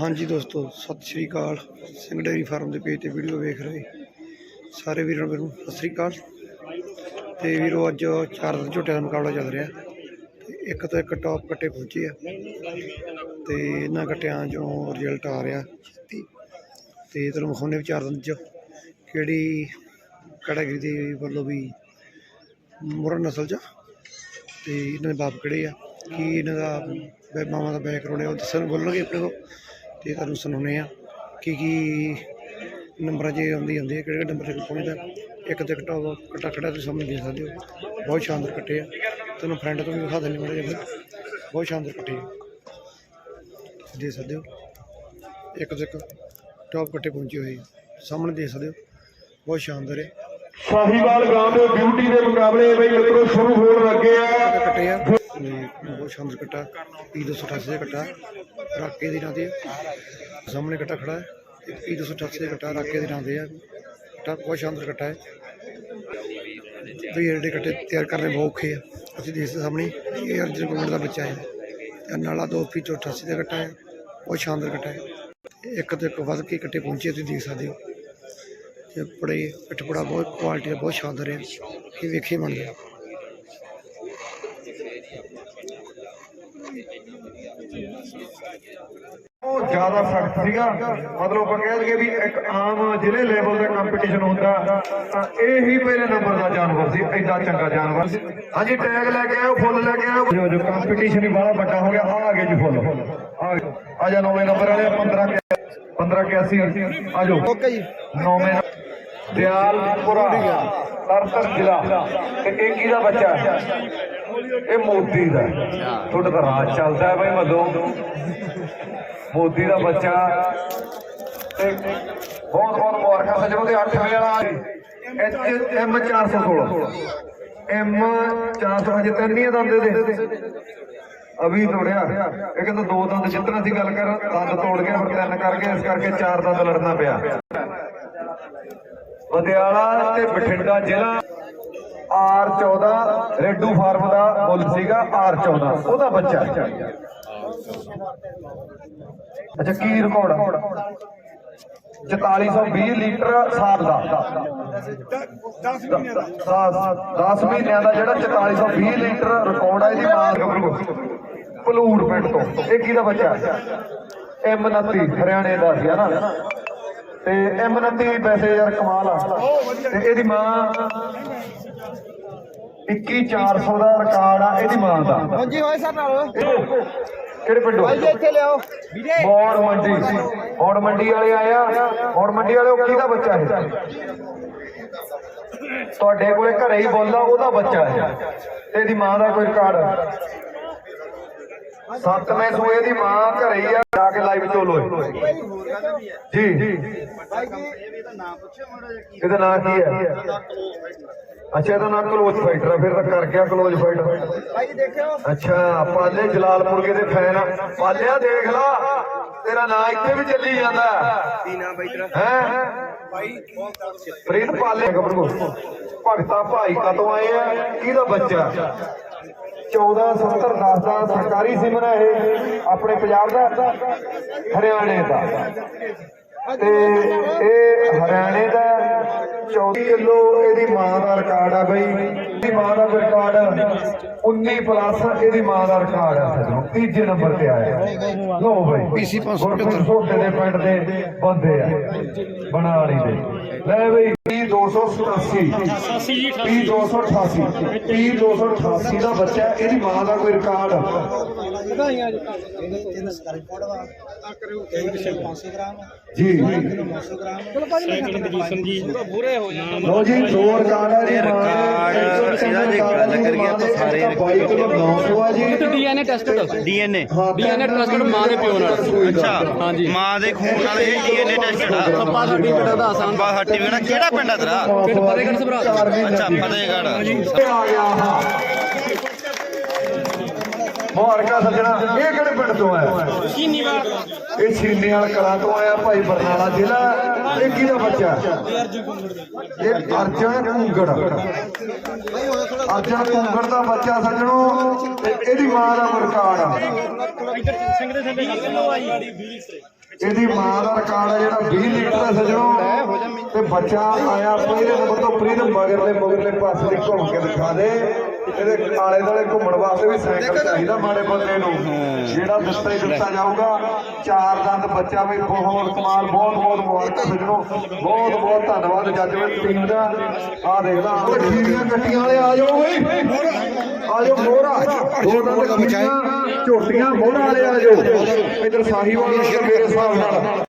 ਹਾਂਜੀ ਦੋਸਤੋ, ਸਤਿ ਸ਼੍ਰੀ ਅਕਾਲ। ਸਿੰਘ ਡੇਅਰੀ ਫਾਰਮ ਦੇ ਪੇਜ ਤੇ ਵੀਡੀਓ ਵੇਖ ਰਹੇ ਸਾਰੇ ਵੀਰਾਂ ਨੂੰ ਸਤਿ ਸ਼੍ਰੀ ਅਕਾਲ। ਤੇ ਵੀਰੋ, ਅੱਜ ਚਾਰ ਦਿਨ ਝੋਟਿਆਂ ਦਾ ਮੁਕਾਬਲਾ ਚੱਲ ਰਿਹਾ। ਤੇ ਇੱਕ ਤੋਂ ਇੱਕ ਟੌਪ ਕੱਟੇ ਪਹੁੰਚੇ ਆ। ਤੇ ਇਹਨਾਂ ਕੱਟਿਆਂ ਚੋਂ ਰਿਜ਼ਲਟ ਆ ਰਿਹਾ ਛੇਤੀ। ਤੇ ਤੁਹਾਨੂੰ ਵਿਖਾਉਂਦੇ ਵਿਚਾਰ ਦਿਨ ਚ ਕਿਹੜੀ ਕੈਟਾਗਰੀ ਦੇ ਵੱਲੋਂ ਵੀ ਮੁਰਨ ਨਸਲ ਚ ਤੇ ਇਹਨਾਂ ਦੇ ਬਾਪ ਕਿਹੜੇ ਆ? ਕੀ ਇਹਨਾਂ ਦਾ ਬੈ- ਮਾਵਾਂ ਦਾ ਬੈਕਗ੍ਰਾਉਂਡ ਹੈ ਉਹ ਦੱਸਣ ਬੋਲਣਗੇ ਆਪਣੇ ਕੋਲ। ਤੇ ਤੁਹਾਨੂੰ ਸੁਣਾਉਣੇ ਆ ਕੀ ਕੀ ਨੰਬਰਾਂ 'ਚ ਆਉਂਦੀ ਹੁੰਦੀ ਹੈ ਕਿਹੜੇ ਨੰਬਰ ਤੇ ਪਹੁੰਚਦਾ ਇੱਕ ਤੇ ਕਟਾ ਕਟਾ ਖੜਾ ਤੁਸੀਂ ਸਾਹਮਣੇ ਦੇਖ ਸਕਦੇ ਹੋ। ਬਹੁਤ ਸ਼ਾਨਦਾਰ ਕੱਟੇ ਆ ਤੁਹਾਨੂੰ ਫਰੈਂਡ ਤੋਂ ਵੀ ਦਿਖਾ ਦਿੰਦੇ ਮਾੜੇ ਜਿਹੇ ਬਹੁਤ ਸ਼ਾਨਦਾਰ ਕੱਟੇ ਆ ਦੇਖ ਸਕਦੇ ਹੋ। ਇੱਕ ਤੋਂ ਟੌਪ ਕੱਟੇ ਪਹੁੰਚੇ ਹੋਏ। ਸਾਹਮਣੇ ਦੇਖ ਸਕਦੇ ਹੋ। ਬਹੁਤ ਸ਼ਾਨਦਾਰ ਹੈ। ਸਾਹੀਵਾਲ ਗਾਂ ਦੇ ਬਿਊਟੀ ਦੇ ਮੁਕਾਬਲੇ ਬਈ ਮਿੱਤਰੋ ਸ਼ੁਰੂ ਹੋਣ ਲੱਗੇ ਆ। ਕੱਟੇ ਆ ਤੇ ਬਹੁਤ ਸ਼ਾਨਦਾਰ ਕੱਟਾ ਪੀ 288 ਦਾ ਕੱਟਾ, ਰਾਕੇ ਦੀ ਨਾਂ ਤੇ। ਸਾਹਮਣੇ ਕੱਟਾ ਖੜਾ ਹੈ ਪੀ 288 ਦਾ ਕੱਟਾ ਰਾਕੇ ਦੇ ਨਾਂ ਤੇ ਆ। ਕੱਟਾ ਬਹੁਤ ਸ਼ਾਨਦਾਰ ਕੱਟਾ ਹੈ। ਵੀ ਜਿਹੜੇ ਕੱਟੇ ਤਿਆਰ ਕਰਨੇ ਬਹੁਤ ਔਖੇ ਆ। ਅਸੀਂ ਦੇਖਦੇ ਸਾਹਮਣੇ ਇਹ ਅਰਜਨ ਕੁਮਾਰ ਦਾ ਬੱਚਾ ਹੈ। ਤੇ ਨਾਲਾ ਦੋ ਪੀ 288 ਦਾ ਕੱਟਾ ਹੈ, ਬਹੁਤ ਸ਼ਾਨਦਾਰ ਕੱਟਾ ਹੈ। ਇੱਕ ਤੋਂ ਇੱਕ ਵੱਧ ਕੇ ਕੱਟੇ ਪਹੁੰਚੇ, ਤੁਸੀਂ ਦੇਖ ਸਕਦੇ ਹੋ। ਤੇ ਬੜੇ ਪਿੱਠਪੜਾ ਬਹੁਤ ਕੁਆਲਿਟੀ ਦਾ ਬਹੁਤ ਸ਼ਾਨਦਾਰ ਹੈ। ਇਹ ਵੇਖੇ ਮੰਨ ਗਿਆ ਉਹ ਜ਼ਿਆਦਾ ਸਖਤ ਸੀਗਾ। ਮਤਲਬ ਆਪਾਂ ਕਹਿ ਲਈਏ ਵੀ ਇੱਕ ਆਮ ਜ਼ਿਲ੍ਹੇ ਲੈਵਲ ਦਾ ਕੰਪੀਟੀਸ਼ਨ ਹੁੰਦਾ ਤਾਂ ਇਹ ਹੀ ਪਹਿਲੇ ਨੰਬਰ ਦਾ ਜਾਨਵਰ ਸੀ ਐਡਾ ਚੰਗਾ ਜਾਨਵਰ ਸੀ। ਹਾਂਜੀ ਟੈਗ ਲੈ ਕੇ ਆਓ ਫੁੱਲ ਲੈ ਕੇ ਆਓ ਜੋ ਕੰਪੀਟੀਸ਼ਨ ਹੀ ਬੜਾ ਵੱਡਾ ਹੋ ਗਿਆ ਆ ਗਏ ਜੀ ਫੁੱਲ। ਆ ਜਾ ਨੌਵੇਂ ਨੰਬਰ ਵਾਲੇ 15 15 81 ਆ ਜਾਓ। ਓਕੇ ਜੀ। ਨੌਵੇਂ ਦਿਆਲਪੁਰਾ ਤਰਤਰ ਜ਼ਿਲ੍ਹਾ। ਤੇ ਇਹ ਕਿਹਦਾ ਬੱਚਾ ਹੈ। ਇਹ ਮੋਦੀ ਦਾ। ਤੁਹਾਡਾ ਤਾਂ ਰਾਜ ਚੱਲਦਾ ਹੈ ਬਈ ਮਦੋਂ ਮੋਦੀ ਦਾ ਬੱਚਾ। ਤੇ ਬਹੁਤ ਬਹੁਤ ਮੁਬਾਰਕਾਂ ਸੱਜਣੋ ਦੇ 8 ਵੇ ਵਾਲਾ ਐਮ 416 ਐਮ 400 ਹਜੇ ਤਿੰਨ ਹੀ ਦੇ ਅਭੀ ਤੋੜਿਆ। ਇਹ ਕਹਿੰਦਾ ਦੋ ਦੰਦ ਜਿੱਤਣਾ ਸੀ ਗੱਲ ਕਰ, ਦੰਦ ਤੋੜ ਗਿਆ ਫਿਰ ਤਿੰਨ ਕਰ ਗਿਆ ਇਸ ਕਰਕੇ ਚਾਰ ਦੰਦ ਲੜਨਾ ਪਿਆ। ਪਟਿਆਲਾ ਤੇ ਬਠਿੰਡਾ ਜ਼ਿਲ੍ਹਾ। ਆਰ 14 ਰੈਡੂ ਫਾਰਮ ਦਾ ਮੁੱਲ ਸੀਗਾ ਆਰ 14 ਉਹਦਾ ਬੱਚਾ। ਅੱਛਾ, ਕੀ ਰਿਕਾਰਡ ਆ? 4420 ਲੀਟਰ ਸਾਲ ਦਾ। 10 ਮਹੀਨਿਆਂ ਦਾ ਜਿਹੜਾ 4420 ਲੀਟਰ ਰਿਕਾਰਡ ਹੈ ਇਹਦੀ ਮਾਂ ਗੱਭਰੂ ਪਿੰਡ ਤੋਂ। ਇਹ ਕਿਹਦਾ ਬੱਚਾ? ਐਮ 29 ਹਰਿਆਣੇ ਦਾ ਸੀ ਹਨਾ ਤੇ ਐਮ 29 ਪੈਸੇ ਯਾਰ ਕਮਾਲ ਆ। ਤੇ ਇਹਦੀ ਮਾਂ 21400 ਦਾ ਰਿਕਾਰਡ ਆ ਇਹਦੀ ਮਾਂ ਦਾ। ਹਾਂਜੀ ਹੋਏ ਸਰ ਨਾਲ। ਕਿਹੜੇ ਪਿੰਡੋਂ? ਇੱਥੇ ਲਿਆਓ। ਮੌੜ ਮੰਡੀ। ਮੌੜ ਮੰਡੀ ਵਾਲੇ ਆਇਆ ਮੌੜ ਮੰਡੀ ਵਾਲੇ ਉਹ ਕਿਹਦਾ ਬੱਚਾ ਹੈ ਤੁਹਾਡੇ ਕੋਲੇ ਘਰੇ ਹੀ ਬੋਲਦਾ ਉਹਦਾ ਬੱਚਾ ਹੈ ਤੇ ਇਹਦੀ ਮਾਂ ਦਾ ਕੋਈ ਰਿਕਾਰਡ ਸੱਤਵੇਂ ਸੂਏ ਦੀ ਮਾਂ ਘਰੇ ਆ, ਜਾ ਕੇ ਲਾਈਵ ਚੋਲੋ ਜੀ ਜੀ। ਇਹਦਾ ਨਾਂ ਕੀ ਹੈ? ਅੱਛਾ, ਇਹਦਾ ਨਾਂ ਕਲੋਜ਼ ਫਾਈਟਰ ਆ, ਫਿਰ ਤਾਂ ਕਰ ਗਿਆ ਕਲੋਜ਼ ਫਾਈਟਰ ਅੱਛਾ, ਪਾਲੇ ਜਲਾਲਪੁਰਗੇ ਦੇ ਫੈਨ ਆ। ਪਾਲਿਆ ਦੇਖ ਲਾ, ਤੇਰਾ ਨਾਂ ਇੱਥੇ ਵੀ ਚੱਲੀ ਜਾਂਦਾ। ਕੀ ਨਾਮ ਬਾਈ ਤੇਰਾ ਹੈ? ਭਾਈ ਪ੍ਰੀਤ ਪਾਲੇ ਗੱਭਰੂ ਭਗਤਾ ਭਾਈ ਕਦੋਂ ਆਏ ਆ? ਕਿਹਦਾ ਬੱਚਾ? 1470 10 ਦਾ ਸਰਕਾਰੀ ਸਿਮਰ ਹੈ ਇਹ, ਆਪਣੇ ਪੰਜਾਬ ਦਾ, ਹਰਿਆਣੇ ਦਾ। ਤੇ ਇਹ ਹਰਿਆਣੇ ਦਾ 24 ਕਿਲੋ ਇਹਦੀ ਮਾਂ ਦਾ ਰਿਕਾਰਡ ਆ ਬਈ। ਮਾਂ ਦਾ ਰਿਕਾਰਡ 19 ਪਲੱਸ ਇਹਦੀ ਮਾਂ ਦਾ ਰਿਕਾਰਡ ਆ ਸੱਜਣੋ ਤੀਜੇ ਨੰਬਰ ਤੇ ਆਇਆ। ਲੋ ਬਈ। PC 575 ਛੋਟੇ ਦੇ ਪਿੰਡ ਦੇ ਬੰਦੇ ਆ। ਬਣਾਲੀ ਦੇ। ਲੈ ਬਈ P 287 P 288 P 288 ਦਾ ਬੱਚਾ ਹੈ, ਇਹਦੀ ਮਾਂ ਦਾ ਕੋਈ ਰਿਕਾਰਡ ਵਧਾਈਆਂ ਜੀ। ਇਹਦਾ ਸਰਕਾਰੀ ਕੋਡ ਵਾ ਆ ਕਰਿਓ 500 ਗ੍ਰਾਮ ਜੀ 900 ਗ੍ਰਾਮ। ਚਲੋ ਭਾਜੀ ਪੂਰੇ ਹੋ ਜਾਣ ਲੋ ਜੀ ਦੋ ਰਿਕਾਰਡ ਹੈ ਜੀ ਮਾਂ ਦੇ ਇਹਦਾ ਜੇ ਗੱਲ ਕਰੀਏ ਤਾਂ ਸਾਰੇ 22 ਕਿਲੋ 900 ਆ ਜੀ। DNA tested DNA. ਹਾਂ, ਡੀਐਨਏ ਟੈਸਟਡ ਮਾਂ ਦੇ ਪਿਓ ਨਾਲ। ਅੱਛਾ ਹਾਂਜੀ। ਮਾਂ ਦੇ ਖੂਨ ਨਾਲ ਇਹ ਡੀਐਨਏ ਟੈਸਟ ਆ ਸੱਪਾ ਸਰਟੀਫਿਕੇਟ ਦਾ ਆਸਾਨ। ਬਾ ਹੱਟੀ ਵੇਣਾ ਕਿਹੜਾ ਪਿੰਡ ਆ ਤੇਰਾ? ਪਿੰਡ ਫਤਿਹਗੜ੍ਹ ਸਭਰਾ। ਅੱਛਾ। ਫਤਿਹਗੜ੍ਹ। ਆ ਗਿਆ। ਹਾਂ ਮੁਬਾਰਕਾਂ ਸੱਜਣਾ? ਇਹ ਕਿਹੜੇ ਪਿੰਡ ਤੋਂ ਆਇਆ? ਚੀਨੀਵਾਲ ਇਹ ਛੀਨੇ ਵਾਲਾ ਕਲਾ ਤੋਂ ਆਇਆ ਭਾਈ ਬਰਨਾਲਾ ਜ਼ਿਲ੍ਹਾ। ਇਹ ਕਿਹਦਾ ਬੱਚਾ? ਇਹ ਅਰਜਨ ਕੁੰਗੜ ਅਰਜਨ ਕੁੰਗੜ ਦਾ ਬੱਚਾ ਸੱਜਣੋ ਇਹਦੀ ਮਾਂ ਦਾ ਰਿਕਾਰਡ ਆ। ਇਹਦੀ ਮਾਂ ਦਾ ਰਿਕਾਰਡ ਆ ਜਿਹੜਾ 20 ਲੀਟਰ ਦਾ ਸੱਜਣੋ, ਤੇ ਬੱਚਾ ਆਇਆ ਪਹਿਲੇ ਨੰਬਰ ਤੋਂ, ਪ੍ਰੀਤ ਮਗਰਲੇ ਮਗਰਲੇ ਪਾਸੇ ਘੁੰਮ ਕੇ ਦਿਖਾ ਦੇ। ਇਹਦੇ ਆਲੇ ਦੁਆਲੇ ਘੁੰਮਣ ਵਾਸਤੇ ਵੀ ਸਾਈਕਲ ਚਾਹੀਦਾ ਮਾੜੇ ਬੰਦੇ ਨੂੰ। ਜਿਹੜਾ ਦਿੱਤਾ ਹੀ ਦਿੱਤਾ ਜਾਊਗਾ ਚਾਰ ਦੰਦ ਬੱਚਾ ਵੀ ਬਹੁਤ ਕਮਾਲ ਬਹੁਤ ਬਹੁਤ ਮੁਬਾਰਕਾਂ ਸਜਣੋ ਬਹੁਤ ਬਹੁਤ ਧੰਨਵਾਦ ਜੱਜਮੈਂਟ ਟੀਮ ਦਾ। ਆ ਦੇਖਦਾ ਆ ਠੀਕੀਆਂ ਗੱਟੀਆਂ ਵਾਲੇ ਆ ਜਾਓ ਓਏ ਆ ਜਾਓ ਮੋਹਰਾ। ਦੋ ਦੰਦ ਖੀਰੀਆਂ ਝੋਟੀਆਂ ਮੋਹਰਾ ਵਾਲੇ ਆ ਜਾਓ। ਇਧਰ ਸਾਹੀਵਾਲ ਮੇਰੇ ਹਿਸਾਬ ਨਾਲ।